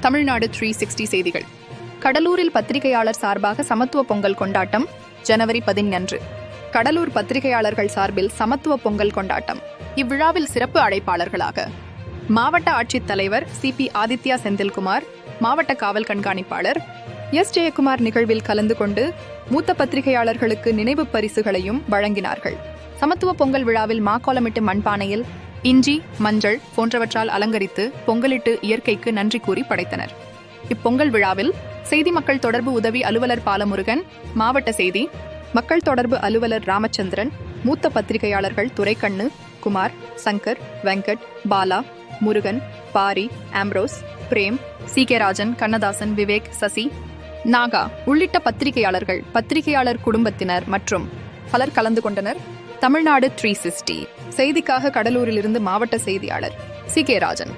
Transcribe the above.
Tamil Nadu three sixty செய்திகள். கடலூரில் பத்திரிகையாளர் சார்பாக சமத்துவ பொங்கல் கொண்டாட்டம் ஜனவரி பதினன்று. கடலூர் பத்திரிகையாளர்கள் சார்பில் சமத்துவ பொங்கல் கொண்டாட்டம். இவ்விழாவில் சிறப்பு அழைப்பாளர்களாக மாவட்ட ஆட்சித் தலைவர் சி பி ஆதித்யா செந்தில்குமார் மாவட்ட காவல் கண்காணிப்பாளர் எஸ் ஜெயக்குமார் நிகழ்வில் கலந்து கொண்டு மூத்த பத்திரிகையாளர்களுக்கு நினைவு பரிசுகளையும் வழங்கினார்கள். சமத்துவ பொங்கல் விழாவில் மாக்கோலமிட்டு மண்பானையில் இஞ்சி மஞ்சள் போன்றவற்றால் அலங்கரித்து பொங்கலிட்டு இயற்கைக்கு நன்றி கூறி படைத்தனர். இப்பொங்கல் விழாவில் செய்தி மக்கள் தொடர்பு உதவி அலுவலர் பாலமுருகன் மாவட்ட செய்தி மக்கள் தொடர்பு அலுவலர் ராமச்சந்திரன் மூத்த பத்திரிகையாளர்கள் Duraikannu Kumar Shankar Venkat Bala Murugan Pari Ambrose Prem C K Rajan Kannadasan Vivek Sasi Naga உள்ளிட்ட பத்திரிகையாளர்கள் பத்திரிகையாளர் குடும்பத்தினர் மற்றும் பலர் கலந்து கொண்டனர். தமிழ்நாடு த்ரீ சிக்ஸ்டி செய்திக்காக கடலூரிலிருந்து மாவட்ட செய்தியாளர் சி கே ராஜன்.